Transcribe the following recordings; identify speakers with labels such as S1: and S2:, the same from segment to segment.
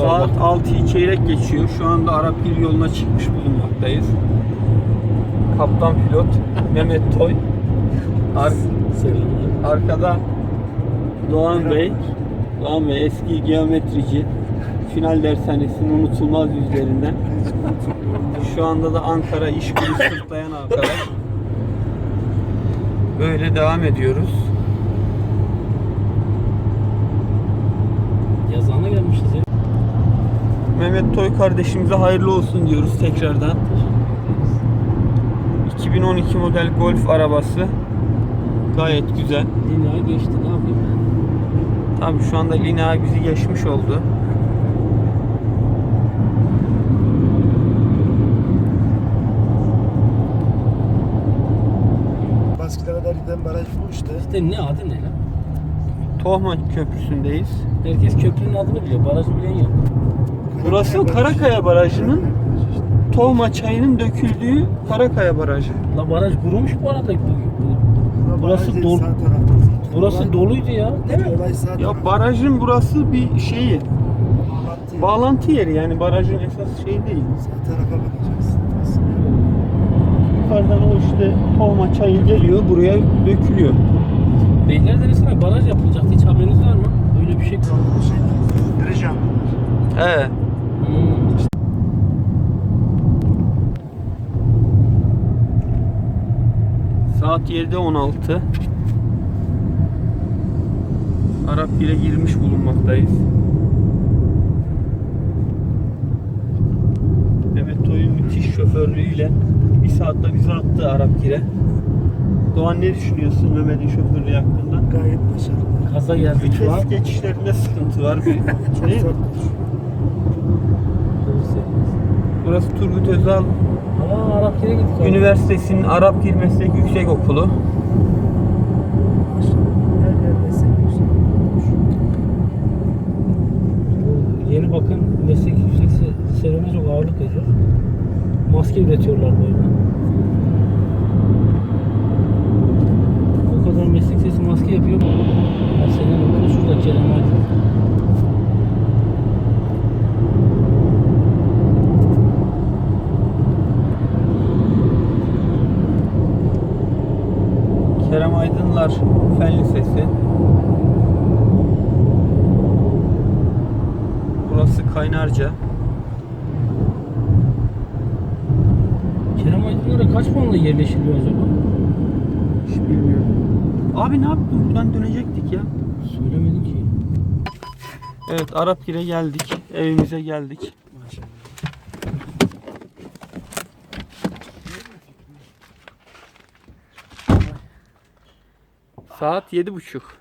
S1: Saat 6'yı çeyrek geçiyor. Şu anda Arap Gil yoluna çıkmış bulunmaktayız. Kaptan pilot Mehmet Toy. Ar- arkada Doğan Bey. Doğan Bey eski geometrici. Final dershanesinin unutulmaz yüzlerinden. Şu anda da Ankara iş günü sırtlayan arkadaş. Böyle devam ediyoruz. Mehmet Toy kardeşimize hayırlı olsun diyoruz tekrardan. 2012 model Golf arabası. Gayet güzel.
S2: Dünya geçti ne yapayım ben?
S1: Tabii şu anda Lina bizi geçmiş oldu.
S3: Baskılara kadar giden baraj bu işte.
S2: İşte ne adı ne lan?
S1: Tohma Köprüsü'ndeyiz.
S2: Herkes köprünün adını biliyor. Barajı bilen yok.
S1: Burası Karakaya Barajı'nın Tohma çayının döküldüğü Karakaya Barajı.
S2: La baraj kurumuş bu arada. Bu- bu-
S3: Burası
S2: dolu-. Burası doluydu ya. Değil mi?
S1: Ya barajın burası bir şeyi,
S3: Bağlantı.
S1: yeri yani barajın esas şeyi değil. Yukarıdan o işte Tohma çayı geliyor buraya dökülüyor.
S2: Beylerdere'sine baraj yapılacaktı. Hiç haberiniz var mı? Öyle bir şey.
S3: Şey. Dirijan.
S1: He. Saat 7.16. Arap 1'e girmiş bulunmaktayız. Mehmet Toy'un müthiş şoförlüğüyle bir saatte bizi attı Arap 1'e. Doğan ne düşünüyorsun Mehmet'in şoförlüğü hakkında?
S3: Gayet başarılı.
S2: Kaza geldik şu an.
S1: Geçişlerinde sıkıntı var. Bir,
S3: Çok
S1: değil mi?
S3: zor.
S1: Burası Turgut Özal
S2: Aa Arap yere gittik. abi.
S1: Üniversitesi'nin Arap Gir Meslek Yüksek Okulu.
S2: Yeni bakın meslek yüksek se- liselerine çok ağırlık ediyor. Maske üretiyorlar böyle. O kadar meslek sesi maske yapıyor. Ya senin okulu şurada Kerem Aydın.
S1: Kerem Aydınlar Fen Lisesi. Burası Kaynarca.
S2: Kerem Aydınlara kaç puanla yerleşiliyor acaba?
S1: Hiç bilmiyorum. Abi ne yaptın? Buradan dönecektik ya.
S2: Söylemedin ki.
S1: Evet Arapgir'e geldik. Evimize geldik. Saat yedi buçuk.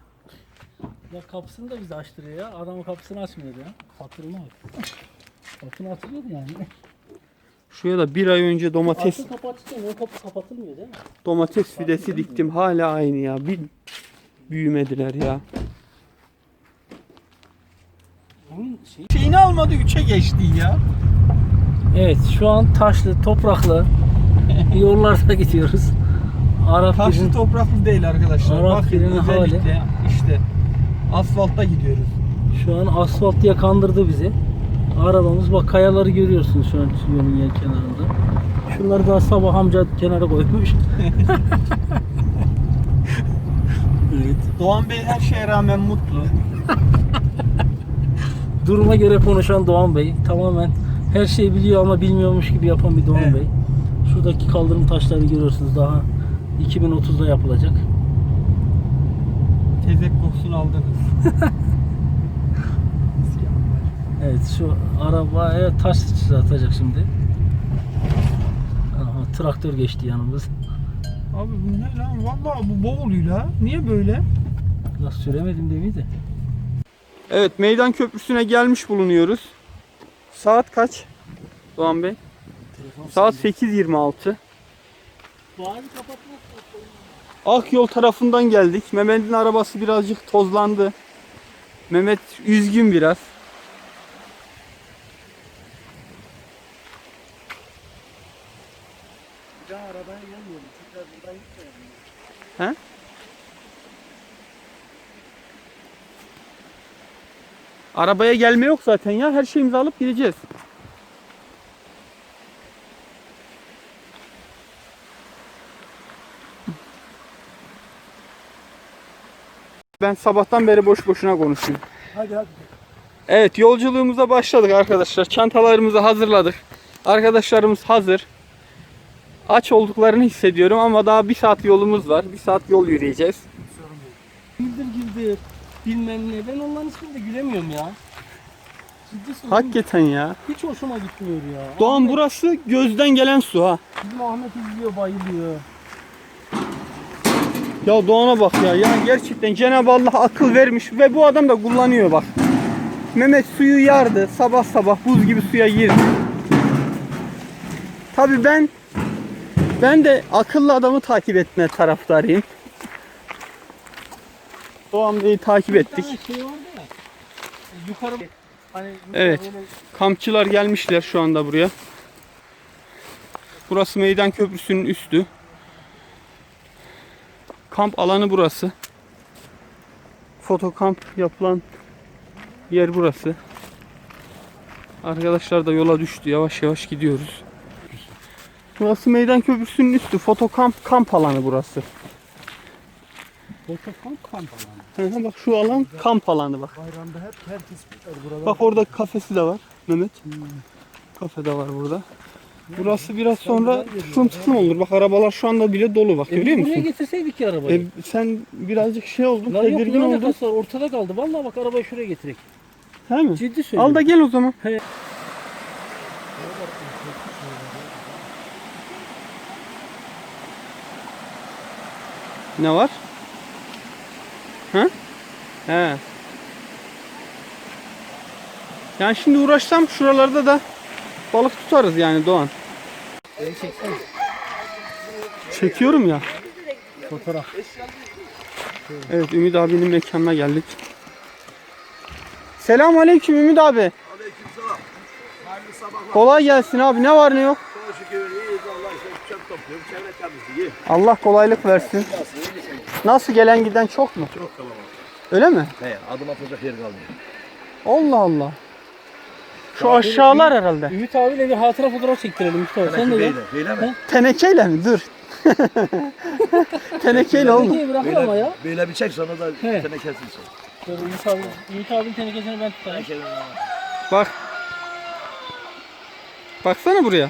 S2: Ya kapısını da bize açtırıyor ya. Adamın kapısını açmıyor ya. Hatırına bak. Kapını açılıyor yani?
S1: Şuraya da bir ay önce domates
S2: Arka kapı o kapı kapatılmıyor değil mi?
S1: domates fidesi diktim. Hala aynı ya. Bir büyümediler ya.
S2: Bunun şey...
S1: Şeyini almadı 3'e geçti ya.
S2: Evet şu an taşlı, topraklı yollarda gidiyoruz. Arap
S1: Taşlı topraklı değil arkadaşlar.
S2: Arap
S1: Bakın
S2: birinin hali.
S1: özellikle işte asfaltta gidiyoruz.
S2: Şu an asfalt diye kandırdı bizi. Arabamız bak kayaları görüyorsunuz şu an yolun yan kenarında. Şunları da sabah amca kenara koymuş. evet.
S1: Doğan Bey her şeye rağmen mutlu.
S2: Duruma göre konuşan Doğan Bey. Tamamen her şeyi biliyor ama bilmiyormuş gibi yapan bir Doğan
S1: Evet.
S2: Bey. Şuradaki kaldırım taşları görüyorsunuz daha 2030'da yapılacak.
S1: Tezek kokusunu aldınız.
S2: Evet şu arabaya taş atacak şimdi. Aha, traktör geçti yanımız.
S1: Abi bu ne lan? Vallahi bu boğuluyor la. Niye böyle?
S2: Ya süremedim demeyi de.
S1: Evet meydan köprüsüne gelmiş bulunuyoruz. Saat Doğan Bey? Saat 8.26. Akyol tarafından geldik. Mehmet'in arabası birazcık tozlandı. Mehmet üzgün biraz.
S3: Bir daha arabaya gelmiyorum. Tekrar buradan gitmiyorum.
S1: He? Arabaya gelme yok zaten ya. Her şeyimizi alıp gideceğiz. Ben sabahtan beri boş boşuna konuşuyorum.
S3: Hadi hadi.
S1: Evet yolculuğumuza başladık arkadaşlar. Çantalarımızı hazırladık. Arkadaşlarımız hazır. Aç olduklarını hissediyorum ama daha bir saat yolumuz var. Bir saat yol yürüyeceğiz.
S2: Güldür güldür. Bilmem ne. Ben onların ismini de gülemiyorum ya. Ciddi.
S1: Hakikaten ya.
S2: Hiç hoşuma gitmiyor ya.
S1: Doğan
S2: Ahmet-
S1: burası gözden gelen su ha.
S2: Bizim Ahmet izliyor bayılıyor.
S1: Ya Doğan'a bak ya. Ya gerçekten Cenab-ı Allah akıl vermiş ve bu adam da kullanıyor bak. Mehmet suyu yardı. Sabah sabah buz gibi suya girdi. Tabii ben ben de akıllı adamı takip etme taraftarıyım. Doğan Bey'i takip ettik.
S2: şey. Yukarı hani yukarı
S1: Evet.
S2: böyle
S1: Kampçılar gelmişler şu anda buraya. Burası Meydan Köprüsü'nün üstü. Kamp alanı burası. Foto kamp yapılan yer burası. Arkadaşlar da yola düştü. Yavaş yavaş gidiyoruz. Burası Meydan Köprüsü'nün üstü. Foto kamp alanı burası.
S2: Fotokamp kamp alanı.
S1: Hı hı, bak şu alan kamp alanı bak.
S3: Bayramda hep herkes burada.
S1: Bak orada kafesi de var Mehmet. Kafe de var burada. Burası biraz sonra tıklım tıklım olur. Bak arabalar şu anda bile dolu bak
S2: E
S1: görüyor
S2: biz buraya
S1: musun?
S2: getirseydik ya arabayı.
S1: E, sen birazcık şey oldun,
S2: Lan yok
S1: tedirgin oldun.
S2: alakası var ortada kaldı. Vallahi bak arabayı şuraya getirek.
S1: He mi?
S2: Ciddi söylüyorum.
S1: Al da gel o zaman.
S2: He.
S1: Ne var? He? He. Yani şimdi uğraşsam şuralarda da balık tutarız yani Doğan.
S2: Beni çeksene.
S1: Çekiyorum ya.
S2: Fotoğraf.
S1: Evet Ümit abinin mekanına geldik. Selam aleyküm Ümit abi. Kolay gelsin abi. Ne var ne yok?
S4: Çok şükür iyiyiz Allah işte çöp topluyorum, çevre temizliği.
S1: Allah kolaylık versin. Nasıl gelen giden çok mu?
S4: Çok kalabalık.
S1: Öyle mi?
S4: He, adım atacak yer kalmıyor.
S1: Allah Allah. Şu aşağılar herhalde.
S2: Ümit abiyle bir hatıra fotoğraf çektirelim Mustafa. Sen de gel.
S4: Beyle, mi?
S1: Tenekeyle mi? Dur. Tenekeyle olma.
S2: Tenekeyi bırakır ama ya.
S4: Beyle bir çek sonra da
S2: He.
S4: tenekesini çek.
S2: Şöyle Ümit abi, Ümit abinin tenekesini ben tutayım.
S1: Bak. Baksana buraya.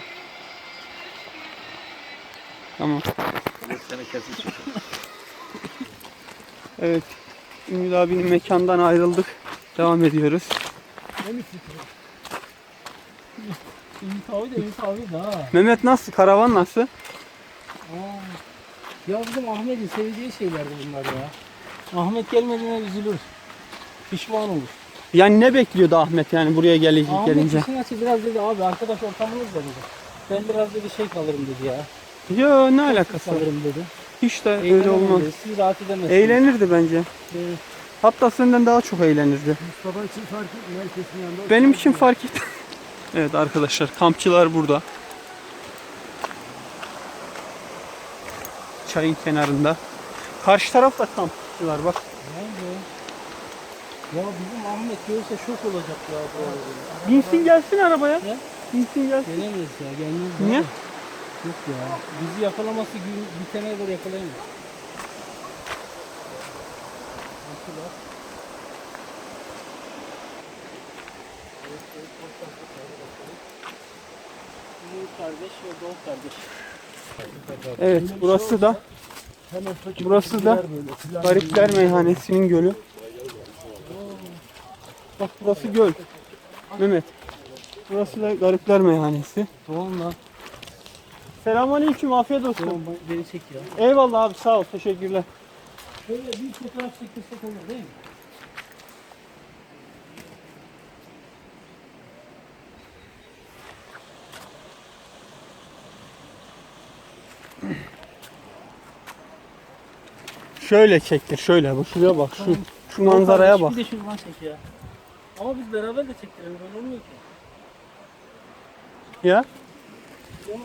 S1: Tamam.
S4: Tenekesini çek.
S1: Evet. Ümit abinin mekandan ayrıldık. Devam ediyoruz.
S2: Ümit abi de Ümit abi de ha.
S1: Mehmet nasıl? Karavan nasıl?
S2: Aa. Ya bizim Ahmet'in sevdiği şeylerdi bunlar ya. Ahmet gelmediğine üzülür. Pişman olur.
S1: Yani ne bekliyordu Ahmet yani buraya gelince?
S2: Ahmet
S1: gelince?
S2: işin açı biraz dedi abi arkadaş ortamınız da dedi. Ben biraz dedi şey kalırım dedi ya.
S1: Yo ne alakası var?
S2: Kalırım dedi.
S1: Hiç de öyle
S2: Eğlenemem
S1: olmaz.
S2: dedi. Siz rahat edemezsiniz.
S1: Eğlenirdi bence.
S2: Evet.
S1: Hatta senden daha çok eğlenirdi.
S3: Mustafa için fark etmiyor. Herkesin yanında.
S1: Benim için fark et. Evet arkadaşlar kampçılar burada. Çayın kenarında. Karşı tarafta kampçılar bak.
S2: Ya bizim Ahmet görse şok olacak ya bu arada.
S1: Binsin gelsin arabaya.
S2: Ne?
S1: Binsin gelsin.
S2: Gelemez ya gelmez.
S1: Niye?
S2: Yok ya. Bizi yakalaması gün bitene kadar yakalayamaz. Bakıyorlar. Umut kardeş ve Doğu kardeş.
S1: Evet burası da Burası da Garipler Meyhanesi'nin gölü. Bak burası göl. Mehmet. Burası da Garipler Meyhanesi.
S2: Doğan lan.
S1: Selamünaleyküm, afiyet olsun.
S2: Doğan beni çek ya.
S1: Eyvallah abi sağ ol, teşekkürler.
S2: Şöyle bir fotoğraf çektirsek olur değil mi?
S1: Şöyle çektir, şöyle. Bak şuraya bak, şu şu manzaraya bak.
S2: Bir de şuradan çek ya. Ama biz beraber de çektirelim. Öyle olmuyor ki.
S1: Ya.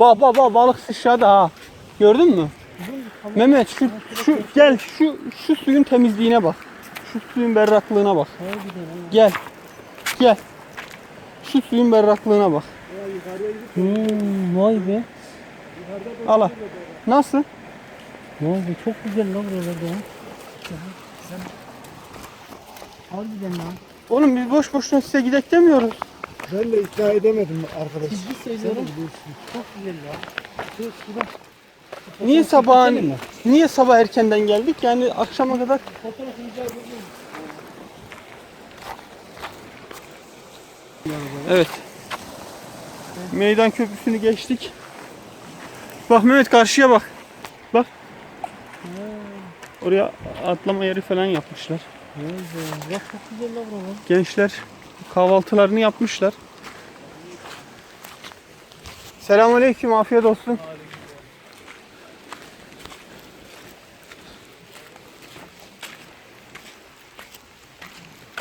S1: Bak bak bak balık sıçradı ha. Gördün mü? Mehmet şu şu gel şu şu suyun temizliğine bak. Şu suyun berraklığına bak. Gel. Gel. Şu suyun berraklığına bak.
S2: Hmm, vay be.
S1: Ala. Nasıl?
S2: Vay be çok güzel lan buralarda ya. Harbiden lan.
S1: Oğlum biz boş boşuna size gidek demiyoruz.
S3: Ben de ikna edemedim arkadaş.
S2: Ciddi söylüyorum. Çok güzel ya. Şu şurada.
S1: Niye
S2: mi?
S1: niye sabah erkenden geldik? Yani akşama kadar. Evet. Meydan köprüsünü geçtik. Bak Mehmet karşıya. Bak. Oraya atlama yeri falan yapmışlar.
S2: Bak çok güzel lan.
S1: Gençler kahvaltılarını yapmışlar. Selamünaleyküm, afiyet olsun.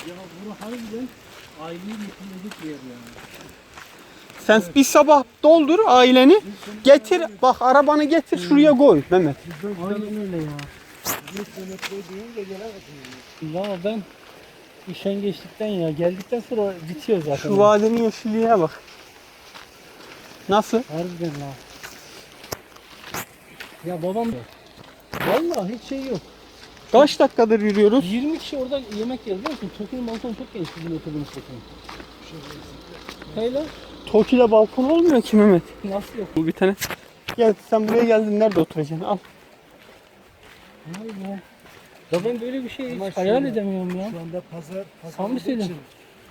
S2: Ya bura harbiden aileyi bir yer yani.
S1: Sen bir sabah doldur aileni. Getir, bak arabanı getir şuraya koy Mehmet.
S2: Aynen öyle ya. Ya ben işen geçtikten ya geldikten sonra bitiyor zaten.
S1: Şu vadenin yeşilliğine bak. Nasıl?
S2: Harbiden la. Ya babam Vallahi hiç şey yok.
S1: Kaç dakikadır yürüyoruz?
S2: 20 kişi orada yemek yer biliyor musun? Tokyo'nun balkonu çok geniş bizim oturduğumuz balkon. Hayla
S1: Toki'de balkon olmuyor ki Mehmet.
S2: nasıl yok?
S1: Bu bir tane. Gel sen buraya geldin nerede oturacaksın? Al.
S2: Vay be. Ya ben böyle bir şey hiç hayal edemiyorum ya.
S3: Şu anda pazar, pazar olduğu için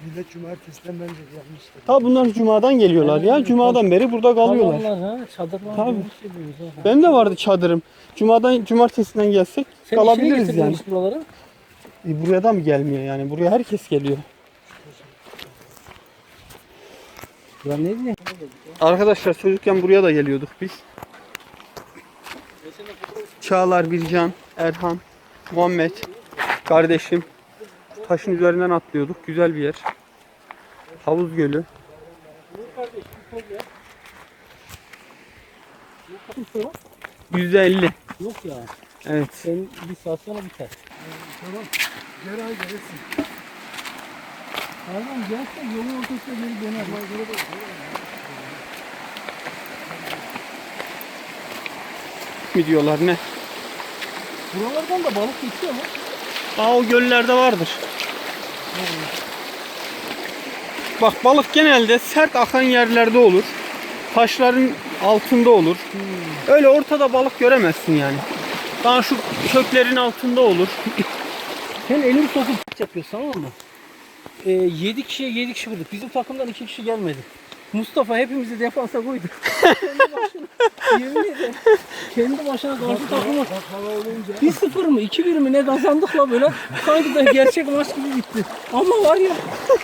S3: millet cumartesiden bence gelmiştir.
S1: Ta bunlar cumadan geliyorlar ya. Cumadan beri burada kalıyorlar.
S2: Kalanlar ha, çadırlar
S1: Tabii.
S2: ediyoruz ha.
S1: Benim de vardı çadırım. Cumadan cumartesinden gelsek
S2: Sen
S1: kalabiliriz yani.
S2: buralara.
S1: E, buraya da mı gelmiyor yani? Buraya herkes geliyor.
S2: Ya ne bileyim.
S1: Arkadaşlar çocukken buraya da geliyorduk biz. Çağlar, Bircan, Erhan, Muhammed, kardeşim. Taşın üzerinden atlıyorduk. Güzel bir yer. Havuz gölü. %50.
S2: Yok ya.
S1: Evet.
S2: Sen bir saat sonra biter.
S3: Tamam. Gel ay gelirsin.
S2: Pardon gelse yolun ortasına geri döner.
S1: Mi diyorlar ne?
S2: Buralardan da balık geçiyor mu?
S1: Aa o göllerde vardır. Bak balık genelde sert akan yerlerde olur. Taşların altında olur. Öyle ortada balık göremezsin yani. Daha şu köklerin altında olur.
S2: Sen elini sokup yapıyorsun tamam mı? Ee, 7 kişiye 7 kişi vurduk. Bizim takımdan 2 kişi gelmedi. Mustafa hepimizi defansa koydu. kendi başına. Yemin ederim. Kendi başına karşı takımı. Bir sıfır mı? 2 bir mi ne kazandık la böyle. Sanki de gerçek maç gibi gitti. Ama var ya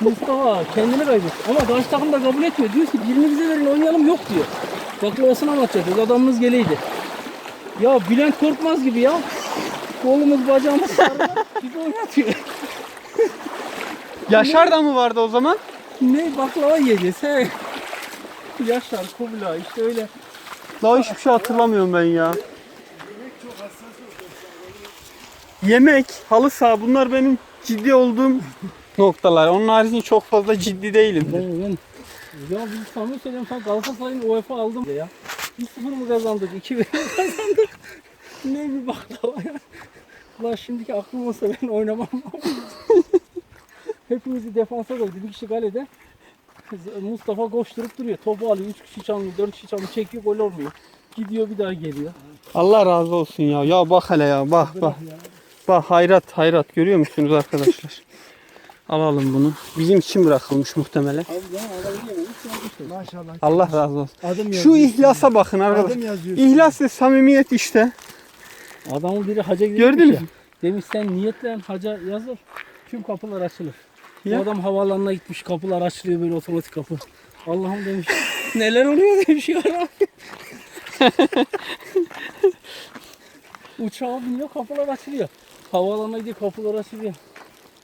S2: Mustafa kendini kaybetti. Ama karşı takım da kabul etmiyor. Diyor ki birini bize verin oynayalım yok diyor. Baklavasını anlatacak. Adamımız geleydi. Ya Bülent Korkmaz gibi ya. Kolumuz bacağımız sarılar gibi oynatıyor.
S1: Yaşar da mı vardı o zaman?
S2: Ne baklava yiyeceğiz he. Yaşar, Kubilay işte öyle.
S1: Daha hiçbir şey hatırlamıyorum ben ya. Yemek, halı saha bunlar benim ciddi olduğum noktalar. Onun haricinde çok fazla ciddi değilim.
S2: Ben, ben, ya biz samimi söylüyorum sen Galatasaray'ın UEFA aldım ya. 1-0 mı kazandık, 2-1 mi kazandık? ne bir baklava ya. Ulan şimdiki aklım olsa ben oynamam. Hepimizi defansa koydu. Bir kişi kalede. Mustafa koşturup duruyor. Topu alıyor. 3 kişi çalmıyor, 4 kişi çalmıyor. Çekiyor gol olmuyor. Gidiyor bir daha geliyor.
S1: Allah razı olsun ya. Ya bak hele ya bak bak. Bak hayrat hayrat görüyor musunuz arkadaşlar? Alalım bunu. Bizim için bırakılmış muhtemelen.
S3: Maşallah.
S1: Allah razı olsun.
S3: Adım
S1: Şu ihlasa bakın arkadaşlar. İhlas ve samimiyet işte.
S2: Adamın biri haca gidiyor.
S1: Gördünüz mü?
S2: Demiş sen niyetlen haca yazıl. Tüm kapılar açılır.
S1: Ya.
S2: Bu adam havaalanına gitmiş kapılar açılıyor böyle otomatik kapı. Allah'ım demiş neler oluyor demiş ya Rabbi. Uçağa biniyor kapılar açılıyor. Havaalanına gidiyor kapılar açılıyor.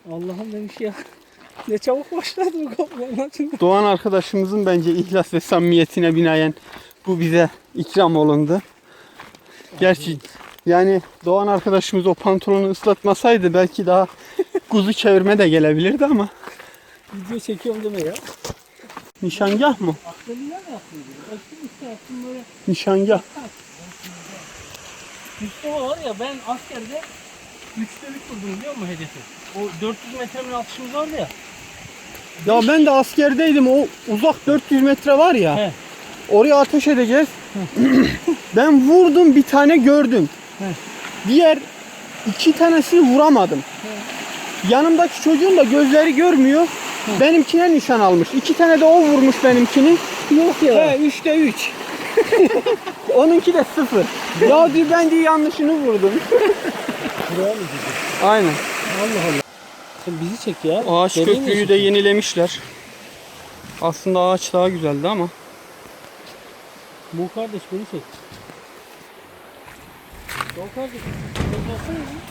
S2: Allah'ım demiş ya. Ne çabuk başladı bu kapılar açıldı.
S1: Doğan arkadaşımızın bence ihlas ve samimiyetine binaen bu bize ikram olundu. Gerçi yani Doğan arkadaşımız o pantolonu ıslatmasaydı belki daha kuzu çevirme de gelebilirdi ama
S2: Video çekiyorum deme ya.
S1: Nişangah mı?
S2: Açtım işte yaptım böyle.
S1: Nişangah.
S2: Mustafa var ya ben askerde 3'te 3 vurdum biliyor musun hedefi? O 400 metremin atışımız vardı ya.
S1: Ya ben de askerdeydim. O uzak 400 metre var ya.
S2: He.
S1: Oraya ateş edeceğiz. ben vurdum bir tane gördüm.
S2: He.
S1: Diğer iki tanesini vuramadım. Yanımdaki çocuğun da gözleri görmüyor. Benimkine nişan almış. İki tane de o vurmuş benimkini.
S2: Yok ya.
S1: He, üçte üç. Onunki de sıfır. ya diyor ben diyor yanlışını vurdum. Aynen.
S2: Allah Allah. Sen bizi çek ya.
S1: Ağaç köprüyü
S2: misin?
S1: de yenilemişler. Aslında ağaç daha güzeldi ama.
S2: Bu kardeş beni çek. Bu kardeş. Sen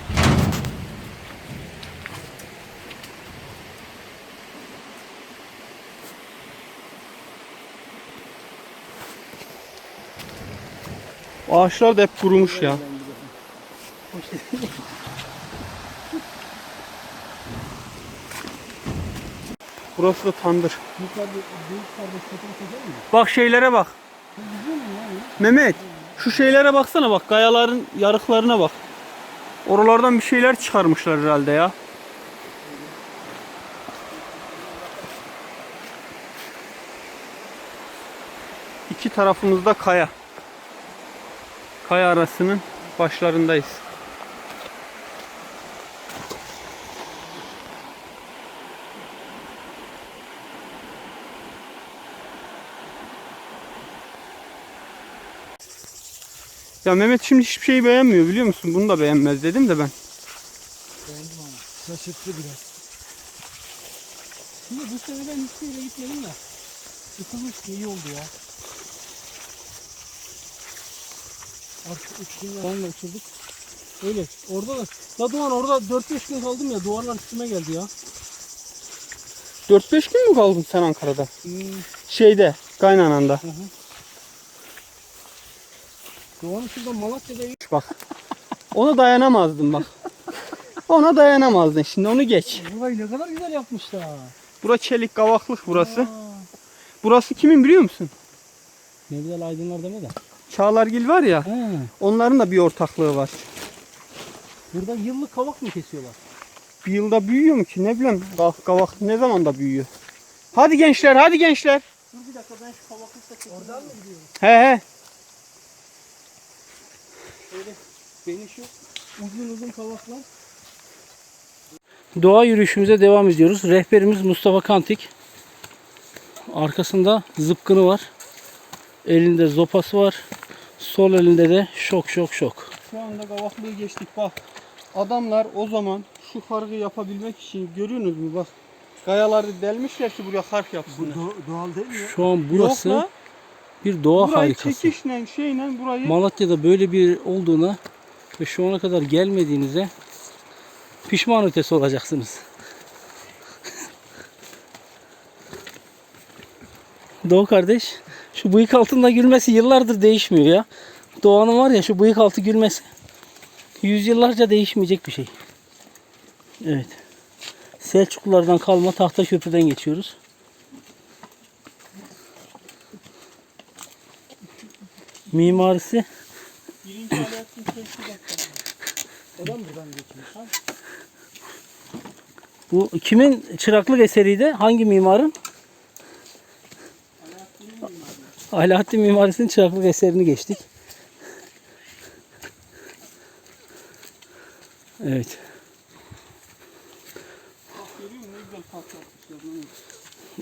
S1: Ağaçlar da hep kurumuş ya. Burası da tandır. Bak şeylere bak. Mehmet şu şeylere baksana bak kayaların yarıklarına bak. Oralardan bir şeyler çıkarmışlar herhalde ya. İki tarafımızda kaya. Kaya arasının başlarındayız. Ya Mehmet şimdi hiçbir şeyi beğenmiyor biliyor musun? Bunu da beğenmez dedim de ben.
S3: Şaşırttı biraz.
S2: Şimdi bu seneden hiçbir yere gitmedim ya. Sıkılmış iyi oldu ya. Artık uçtum ya. uçurduk. Öyle. Orada da. Ya Doğan orada 4-5 gün kaldım ya. Duvarlar üstüme geldi ya.
S1: 4-5 gün mü kaldın sen Ankara'da?
S2: Hmm.
S1: Şeyde, kaynananda.
S2: Doğan şurada Malatya'da
S1: Bak. Ona dayanamazdın bak. Ona dayanamazdın. Şimdi onu geç.
S2: Burayı ne kadar güzel yapmışlar.
S1: Bura çelik kavaklık burası.
S2: Aa.
S1: Burası kimin biliyor musun?
S2: Ne güzel aydınlar deme de.
S1: Çağlargil var ya.
S2: He.
S1: Onların da bir ortaklığı var.
S2: Burada yıllık kavak mı kesiyorlar?
S1: Bir yılda büyüyor mu ki? Ne bileyim. Kavak, kavak ne zaman da büyüyor. Hadi gençler, hadi gençler.
S2: Dur bir dakika ben şu kavaklıkta çekeyim. Oradan mı gidiyoruz?
S1: He he.
S2: Öyle beni şu uzun uzun kavaklar.
S5: Doğa yürüyüşümüze devam ediyoruz. Rehberimiz Mustafa Kantik. Arkasında zıpkını var. Elinde zopası var. Sol elinde de şok şok şok.
S1: Şu anda kavaklığı geçtik bak. Adamlar o zaman şu hargı yapabilmek için görüyorsunuz mu bak. Kayaları delmişler ki buraya harf yapsınlar.
S3: Do- doğal değil mi ya?
S5: Şu an burası
S1: Yok la,
S5: bir doğa
S1: burayı
S5: harikası.
S1: çekişle şeyle burayı
S5: Malatya'da böyle bir olduğuna ve şu ana kadar gelmediğinize pişman ötesi olacaksınız. Doğu kardeş, şu bıyık altında gülmesi yıllardır değişmiyor ya. Doğanın var ya şu bıyık altı gülmesi yüzyıllarca değişmeyecek bir şey. Evet. Selçuklulardan kalma tahta köprüden geçiyoruz. Mimarisi. Bu kimin çıraklık eseriydi? Hangi mimarın? Alaaddin mimarisinin çıraklık eserini geçtik. Evet.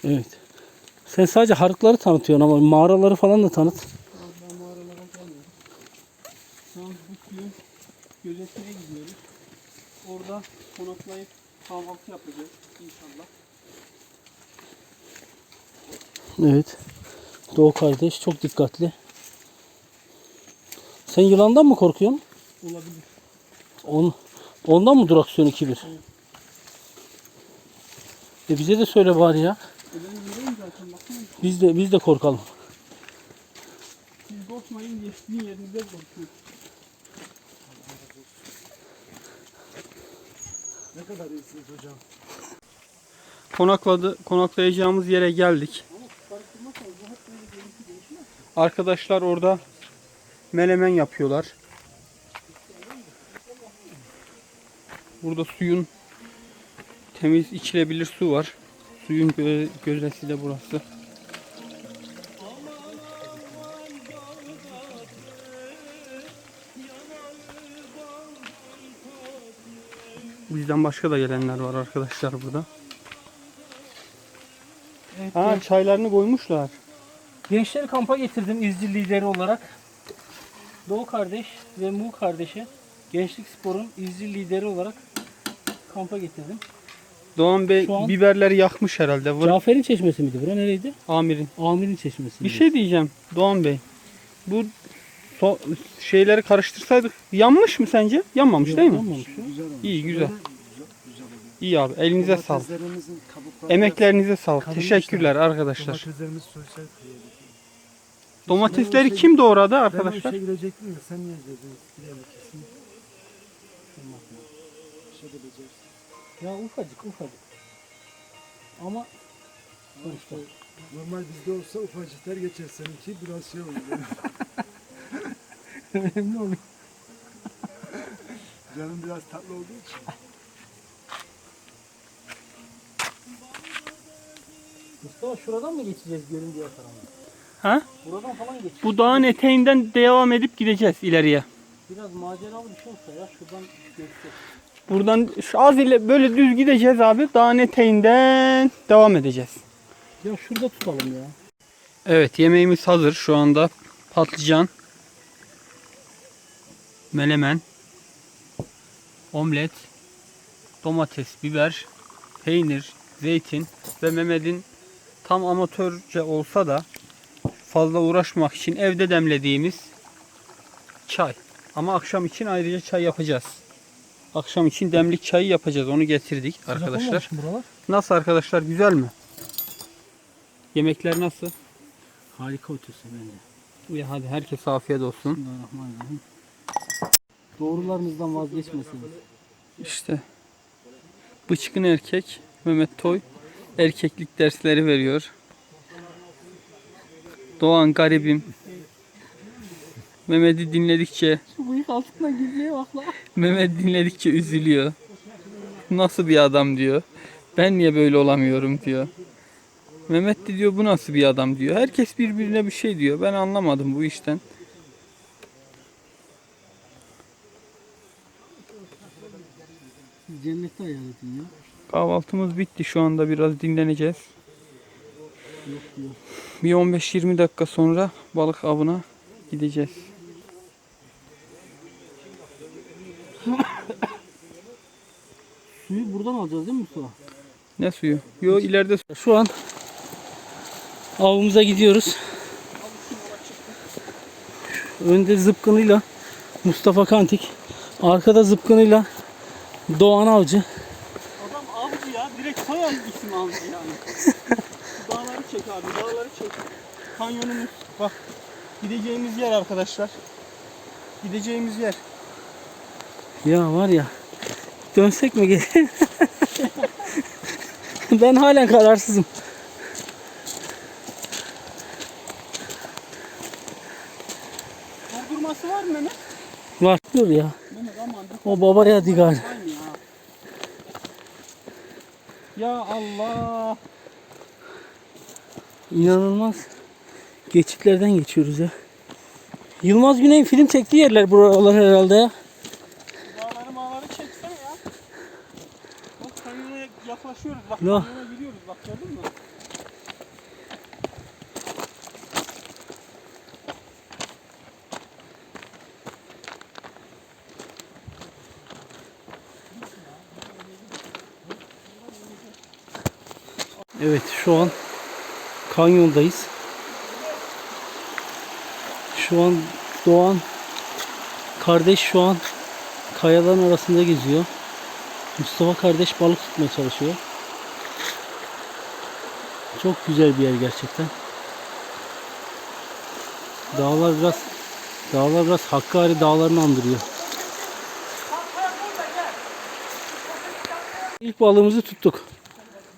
S5: Evet. Sen sadece harıkları tanıtıyorsun ama mağaraları falan da tanıt.
S1: Ben mağaralara gelmiyorum. Şu an bu köyün gözetmeye gidiyoruz. Orada konaklayıp kahvaltı yapacağız inşallah.
S5: Evet. Doğu kardeş çok dikkatli. Sen yılandan mı korkuyorsun?
S1: Olabilir.
S5: On, ondan mı duraksıyorsun 2-1? E bize de söyle bari ya.
S1: E.
S5: Biz de biz de korkalım.
S1: Siz korkmayın diye sizin yerinizde korkuyorum.
S3: Ne kadar iyisiniz hocam.
S1: konakladı konaklayacağımız yere geldik. Arkadaşlar orada melemen yapıyorlar. Burada suyun temiz içilebilir su var. Suyun gö- gözdesi de burası. Bizden başka da gelenler var arkadaşlar burada.
S2: Evet,
S1: Ha
S2: genç-
S1: çaylarını koymuşlar.
S2: Gençleri kampa getirdim izci lideri olarak. Doğu kardeş ve Mu kardeşi Gençlik Spor'un izci lideri olarak kampa getirdim.
S1: Doğan Bey
S2: Şu an-
S1: biberleri yakmış herhalde. Vır,
S2: Cafer'in çeşmesi miydi? Bura nereydi?
S1: amirin.
S2: Amir'in çeşmesi.
S1: Bir şey diyeceğim Doğan Bey. Bu so- şeyleri karıştırsaydık yanmış mı sence? Yanmamış değil mi? İyi güzel. İyi abi elinize sağlık.
S3: Domateslerimizin kabukları
S1: Emeklerinize sağlık.
S3: Kalınmış
S1: Teşekkürler arkadaşlar.
S3: Domateslerimiz yedik.
S1: Domatesleri kim doğradı
S3: Ben o
S1: arkadaşlar?
S3: işe girecektim de sen niye dedin? Bilemedim kesin. Bir şey de becersin.
S2: Ya ufacık ufacık. Ama sonuçta.
S3: Normal bizde olsa ufacıklar geçer. Seninki biraz şey olur.
S2: Önemli oluyor.
S3: Canım biraz tatlı olduğu için.
S2: Mustafa şuradan mı geçeceğiz gölün diğer tarafına?
S1: Ha?
S2: Buradan falan geçeceğiz.
S1: Bu dağın eteğinden devam edip gideceğiz ileriye.
S2: Biraz maceralı bir şey olsa ya şuradan geçsek.
S1: Buradan şu az ile böyle düz gideceğiz abi. Dağın eteğinden devam edeceğiz.
S2: Ya şurada tutalım ya.
S1: Evet yemeğimiz hazır şu anda. Patlıcan, melemen, omlet, domates, biber, peynir, zeytin ve Mehmet'in tam amatörce olsa da fazla uğraşmak için evde demlediğimiz çay. Ama akşam için ayrıca çay yapacağız. Akşam için demlik çayı yapacağız. Onu getirdik arkadaşlar. Nasıl arkadaşlar? Güzel mi? Yemekler nasıl?
S2: Harika ötesi bence.
S1: İyi hadi herkese afiyet olsun.
S2: Bismillahirrahmanirrahim. Doğrularınızdan vazgeçmesiniz.
S1: İşte bıçkın erkek Mehmet Toy erkeklik dersleri veriyor. Doğan garibim. Mehmet'i dinledikçe
S2: Şu bıyık altından gizliye bak.
S1: Mehmet dinledikçe üzülüyor. Nasıl bir adam diyor. Ben niye böyle olamıyorum diyor. Mehmet de diyor bu nasıl bir adam diyor. Herkes birbirine bir şey diyor. Ben anlamadım bu işten.
S2: Cennette hayal edin ya.
S1: Kahvaltımız bitti. Şu anda biraz dinleneceğiz. Bir 15-20 dakika sonra balık avına gideceğiz.
S2: Suyu buradan alacağız değil mi Mustafa?
S1: Ne suyu? Yo ileride su.
S2: Şu an avımıza gidiyoruz. Önde zıpkınıyla Mustafa Kantik. Arkada zıpkınıyla Doğan Avcı.
S1: Adam avcı ya. Direkt soyan isim avcı yani. dağları çek abi. Dağları çek. Kanyonumuz. Bak. Gideceğimiz yer arkadaşlar. Gideceğimiz yer.
S2: Ya var ya dönsek mi geri? ben halen kararsızım.
S1: Durdurması var mı Mehmet?
S2: Var dur ya.
S1: Mehmet aman.
S2: O baba ya digar.
S1: Ya Allah.
S2: İnanılmaz geçitlerden geçiyoruz ya. Yılmaz Güney'in film çektiği yerler buralar herhalde ya.
S1: Dağları mağları çeksene ya. Bak kanyona yaklaşıyoruz. Bak kanyona giriyoruz. Bak gördün mü?
S2: Evet şu an kanyondayız. Şu an Doğan kardeş şu an kayaların arasında geziyor. Mustafa kardeş balık tutmaya çalışıyor. Çok güzel bir yer gerçekten. Dağlar biraz dağlar biraz Hakkari dağlarını andırıyor. İlk balığımızı tuttuk.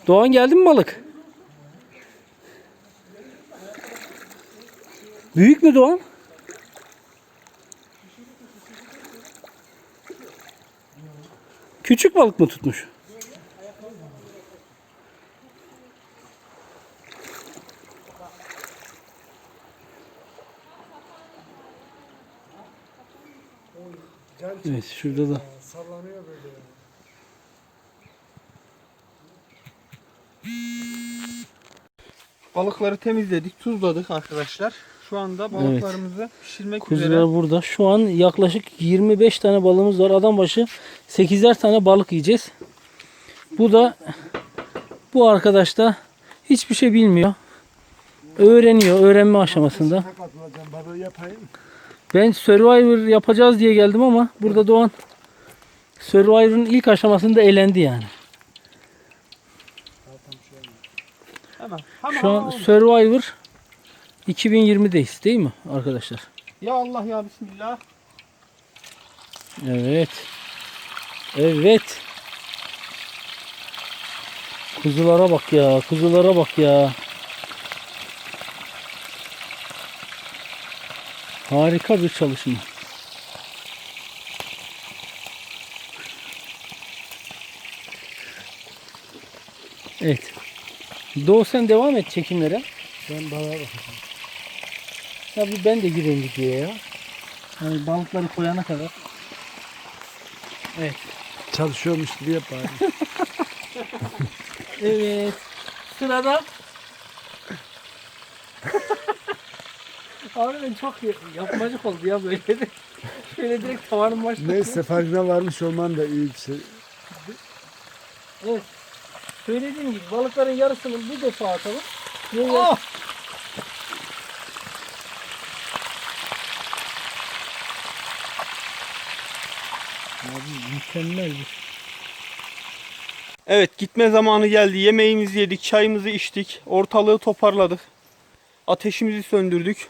S2: Doğan geldi mi balık? Büyük mü Doğan? Küçük balık mı tutmuş? Evet şurada da.
S3: Sallanıyor böyle.
S1: Balıkları temizledik, tuzladık arkadaşlar. Şu anda balıklarımızı pişirmek
S2: Kuzular
S1: üzere.
S2: burada. Şu an yaklaşık 25 tane balığımız var. Adam başı 8'er tane balık yiyeceğiz. Bu da bu arkadaş da hiçbir şey bilmiyor. Öğreniyor, öğrenme aşamasında. Ben Survivor yapacağız diye geldim ama burada Doğan Survivor'ın ilk aşamasında elendi yani. Şu an Survivor 2020'deyiz değil mi arkadaşlar?
S1: Ya Allah ya Bismillah.
S2: Evet. Evet. Kuzulara bak ya. Kuzulara bak ya. Harika bir çalışma. Evet. Doğu sen devam et çekimlere.
S3: Ben balığa bakacağım.
S2: Tabii ben de gireyim videoya ya. Yani balıkları koyana kadar. Evet.
S3: Çalışıyormuş gibi yap bari.
S2: Evet. Sırada Abi ben çok ya- yapmacık oldu ya böyle de. Şöyle direkt tavanın başına.
S3: Neyse farkına varmış olman da iyi bir şey.
S2: Evet. Söylediğim gibi balıkların yarısını bu defa atalım.
S1: Oh!
S2: Abi mükemmel bir.
S1: Evet gitme zamanı geldi. Yemeğimizi yedik, çayımızı içtik, ortalığı toparladık. Ateşimizi söndürdük.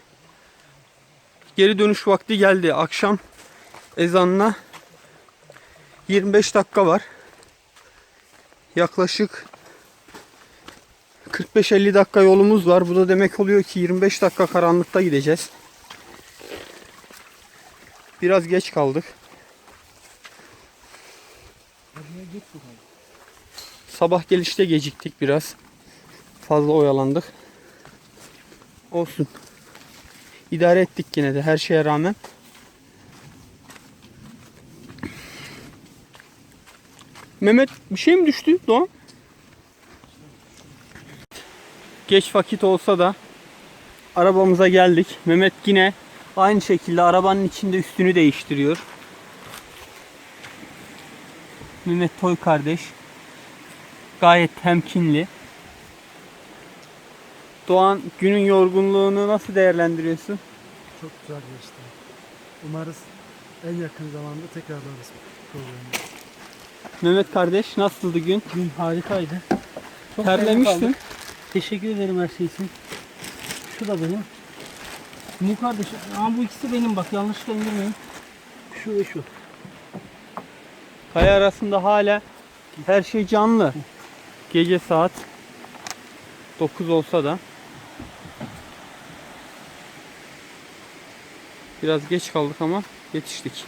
S1: Geri dönüş vakti geldi. Akşam ezanına 25 dakika var. Yaklaşık 45-50 dakika yolumuz var. Bu da demek oluyor ki 25 dakika karanlıkta gideceğiz. Biraz geç kaldık. Sabah gelişte geciktik biraz. Fazla oyalandık. Olsun. İdare ettik yine de her şeye rağmen. Mehmet bir şey mi düştü Doğan? Geç vakit olsa da arabamıza geldik. Mehmet yine aynı şekilde arabanın içinde üstünü değiştiriyor. Mehmet Toy kardeş gayet temkinli. Doğan günün yorgunluğunu nasıl değerlendiriyorsun?
S3: Çok güzel geçti. Umarız en yakın zamanda tekrarlarız programı.
S1: Mehmet kardeş nasıldı gün?
S2: Gün harikaydı. Çok
S1: Terlemiştin.
S2: Teşekkür ederim her şey için. Şu da benim. Bu kardeşim. Ama bu ikisi benim bak yanlışlıkla indirmeyin. Şu ve şu.
S1: Kaya arasında hala her şey canlı. Gece saat 9 olsa da biraz geç kaldık ama yetiştik.